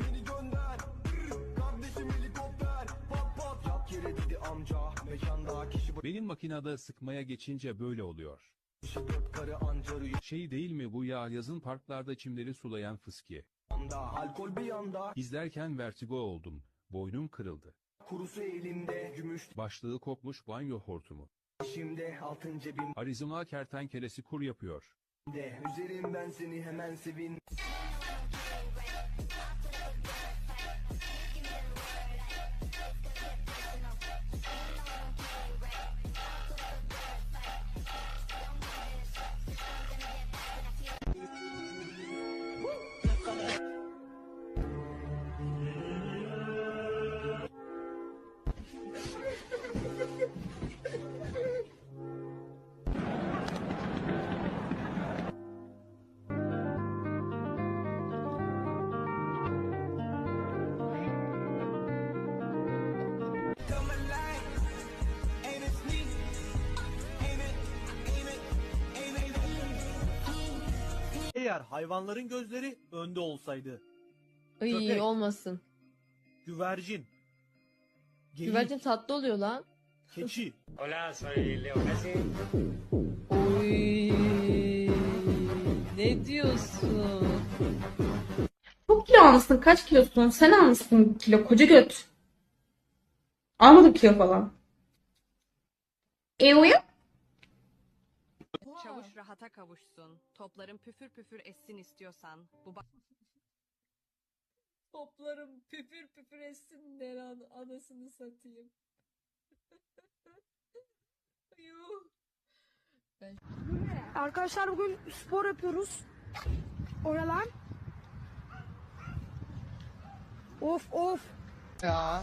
beni gönder Kardeşim helikopter Pat pat yat yere dedi amca Mekanda kişi Benim makinede sıkmaya geçince böyle oluyor. Şey değil mi bu ya yazın parklarda çimleri sulayan fıskiye. rüyanda Alkol bir yanda İzlerken vertigo oldum. Boynum kırıldı. Kurusu elimde Gümüş Başlığı kopmuş banyo hortumu. dişimde Altın cebimde Arizona kertenkelesi kur yapıyor. Üzerim ben seni hemen sevin Eğer hayvanların gözleri önde olsaydı. Ay Köpek. olmasın. Güvercin. Geyik, Güvercin tatlı oluyor lan. Keçi. Hola, soy Leo Messi. Oy. Ne diyorsun? Çok kilo almışsın. Kaç kilosun? Sen almışsın kilo. Koca göt. Almadım kilo falan. Eee Çavuş rahata kavuşsun. Topların püfür püfür essin istiyorsan. Bu Toplarım püfür püfür etsin der an- anasını satayım. Yuh. Arkadaşlar bugün spor yapıyoruz. Oyalan. Of of. Ya.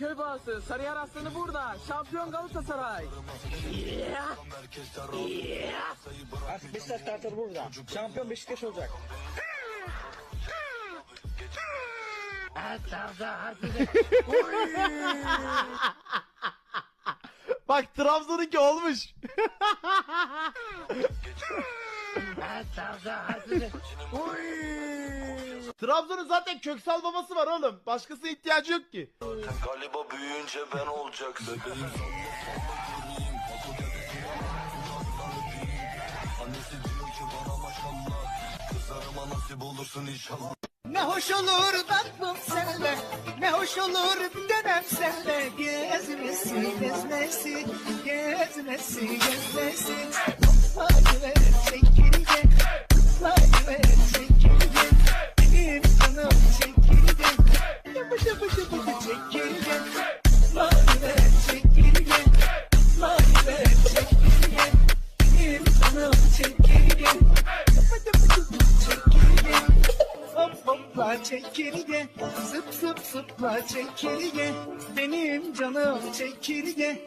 denilir. Kadıköy bağısı Sarıyer Aslanı burada Şampiyon Galatasaray Artık Beşiktaş taraftarı burada. Şampiyon Beşiktaş olacak. Bak Trabzon'unki olmuş. Trabzon'un zaten köksal babası var oğlum. Başkasına ihtiyacı yok ki. Galiba büyüyünce ben olacaksın Annesi diyor ki bana maşallah Kızlarıma nasip olursun inşallah Ne hoş olur tatlım senle Ne hoş olur dönem senle Gezmesi gezmesi Gezmesi gezmesi Tutlayıver çekirge Tutlayıver çekirge çekirge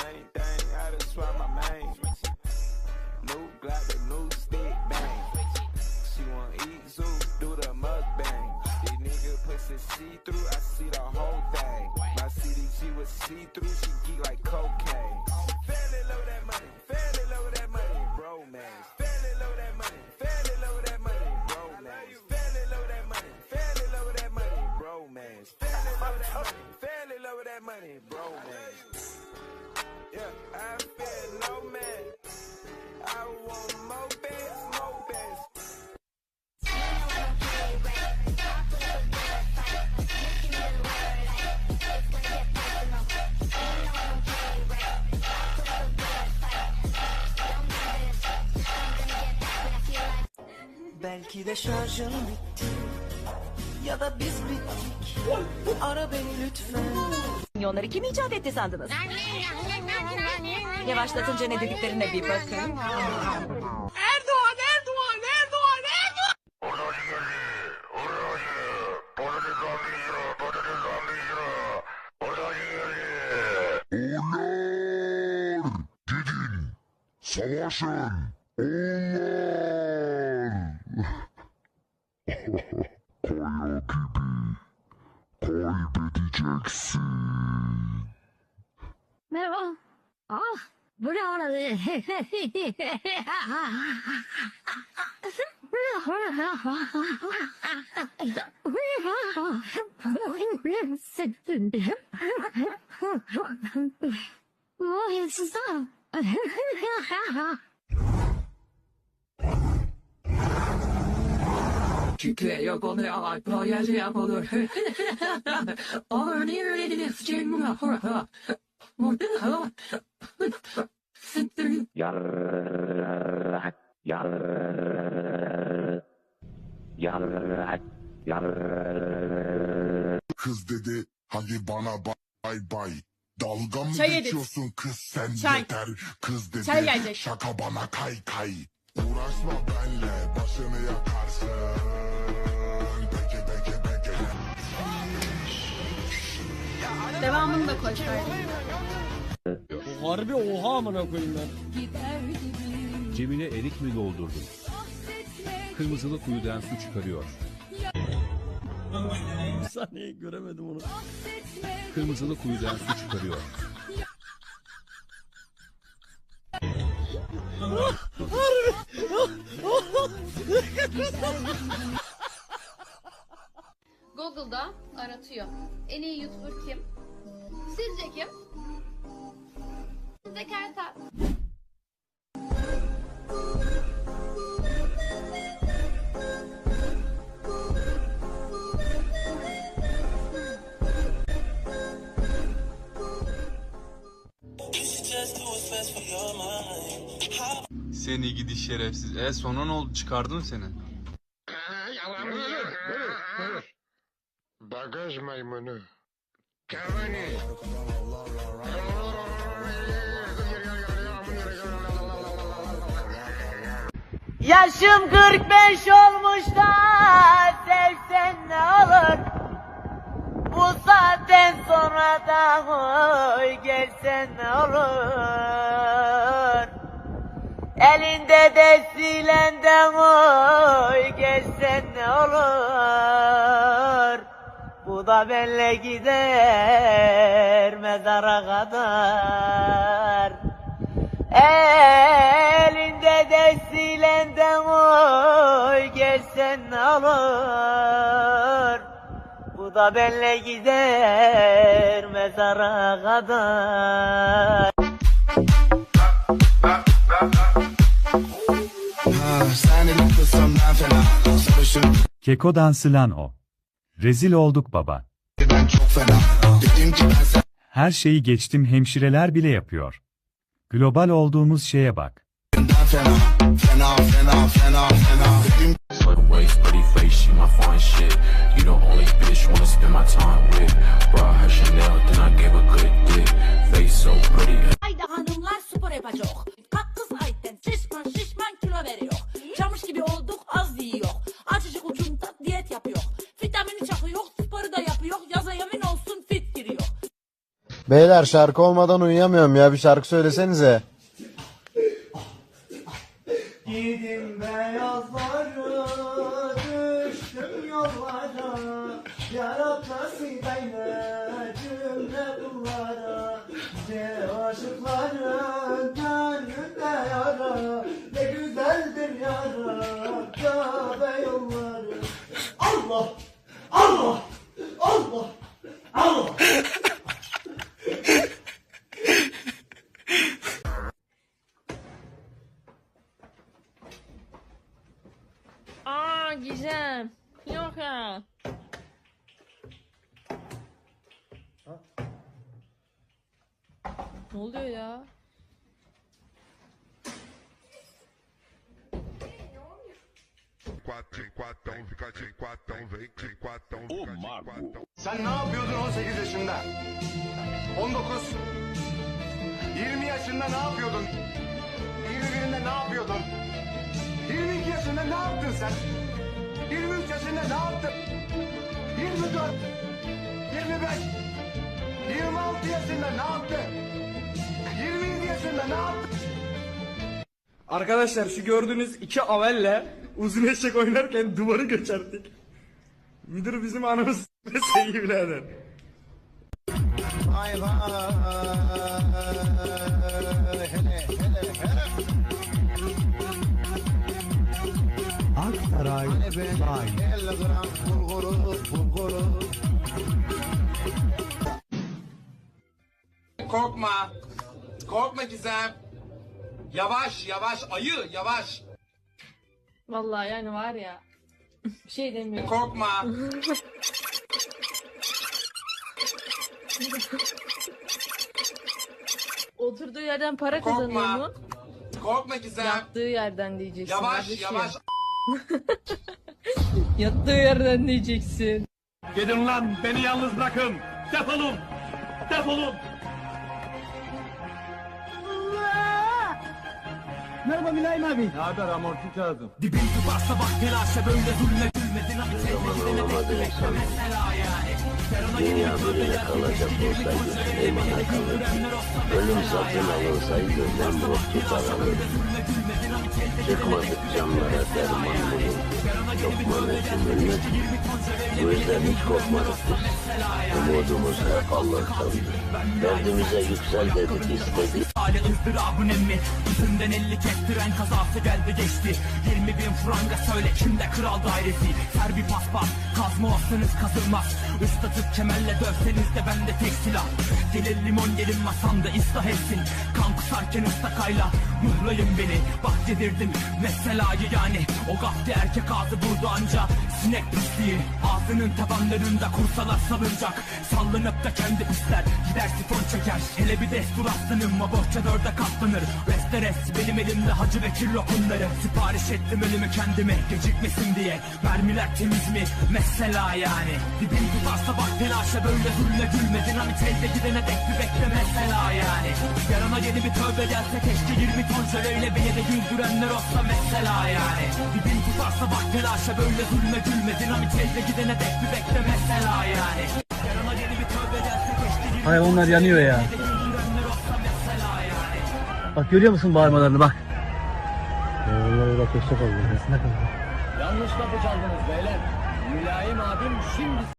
Cincinnati Belki de şarjın bitti Ya da biz bittik Ara beni lütfen Milyonları kim icat etti sandınız? Yavaşlatınca ne dediklerine bir bakın. Savaşın! Onlar! Kaya gibi kaybedeceksin. Merhaba. Ah, bu ne orası? Oh, it's so. Çünkü yok oluyor Proje yapılır Yarrak, yarrak, yarrak, yarrak. Kız dedi hadi bana bay bay. Dalga mı Çay geçiyorsun kız sen Çay. yeter. Kız dedi Çay gelecek. şaka bana kay kay. Uğraşma benle başını yakarsın. Devamını da koysaydın. Harbi oha amına koyayım ben. Cebine erik mi doldurdun? Kırmızılı kuyudan su çıkarıyor. Bir saniye göremedim onu. Kırmızılı kuyudan su çıkarıyor. Google'da aratıyor. En iyi YouTuber kim? Sizce kim? Sizce Kertel. Seni gidi şerefsiz. E sonra oldu? Çıkardın seni. Yaşım 45 olmuş da sevsen ne olur. Bu saatten sonra da oy gelsen ne olur. Elinde de silenden oy gelsen ne olur. Bu da benle gider Da benle gider mezara kadar Keko dansı lan o. Rezil olduk baba. Her şeyi geçtim hemşireler bile yapıyor. Global olduğumuz şeye bak. Fena Fena fena fena fena Slight waist, pretty face, she my fine shit. You the only bitch wanna spend my time with. Brought her Chanel, then I gave a good dick. Face so pretty. Haydi hanımlar spor yapacak. Kalk kız ayten şişman şişman kilo veriyor. Çamış gibi olduk az yiyor. Açıcık ucunda diyet yapıyor. Vitamini çakıyor sporu da yapıyor. Yaza yemin olsun fit giriyor. Beyler şarkı olmadan uyuyamıyorum ya bir şarkı söylesenize. Sen ne yapıyordun 18 yaşında? 19. 20 yaşında ne yapıyordun? 21'inde ne yapıyordun? 22 yaşında ne yaptın sen? 23 yaşında ne yaptın? 24. 25. 26 yaşında ne yaptın? 27 yaşında ne yaptın? Arkadaşlar şu gördüğünüz iki avelle uzun eşek oynarken duvarı göçerttik. Müdür bizim anamız sevgi birader. Ay vay. Hele hele hele. Aksaray Hani ben 50 gram bulguru bulguru. Korkma. Korkma Gizem. Yavaş yavaş ayı yavaş. Vallahi yani var ya. Bir şey demiyorum. Korkma. Oturduğu yerden para kazanıyor Korkma. mu? Korkma Gizem. Yattığı yerden diyeceksin. Yavaş kardeşim. yavaş. Yattığı yerden diyeceksin. Gidin lan beni yalnız bırakın. Defolun. Defolun. Merhaba Mülayim abi. Ne haber amorti kağıdım. Dibin tutarsa bak telaşa böyle zulme gülmedin abi gidene bekle bekle mesela yani bir böyle kalacak olsaydı Eyman'a kalırdı Ölüm satın alınsaydı ben borç tutar alırdım Çıkmadık camlara derman bulur Lokman ekimilmek Bu yüzden hiç korkmadık biz Umudumuz hep Allah'tandı Derdimize yüksel dedik istedik. Hali ızdırabın emmi Yüzünden elli kestiren kazası geldi geçti. 20 bin franga söyle kimde kral dairesi? Ser bir paspas kazma olsanız kazılmaz. Islatıp kemerle dövseniz de bende tek silah. Gelir limon gelin masamda ıslah etsin. Kan kusarken ıstakayla Mıhlayın beni. Bak dedirdim Meselayı yani. O gafti erkek ağzı burada anca Sinek pisliği. Ağzının tabanlarında kursalar salınacak. Sallanıp da kendi pisler Gider sifon çeker. Hele bir destur aslanım o bohça dörde katlanır. Resteres benim elimde hacı Bekir lokumları Sipariş ettim ölümü kendime Gecikmesin diye. Mermiler temiz mi? Mesela yani. Dibin tutarsa bak telaşa böyle zulme gülmedin. Hani teyze gidene dek bir bekle mesela yani. Yarana yeni bir tövbe gelse keşke 20 ton jöleyle beni de güldürenler olsa mesela yani. Dibin tutarsa bak telaşa böyle zulme gülmedin Hani teyze gidene dek bir bekle mesela yani Yarana yeni bir tövbe gelse 20 Hayvanlar yanıyor ya. mesela yani Bak görüyor musun bağırmalarını bak. Vallahi bak hoşça kaldı. Yanlış kapı çaldınız beyler. Mülayim abim şimdi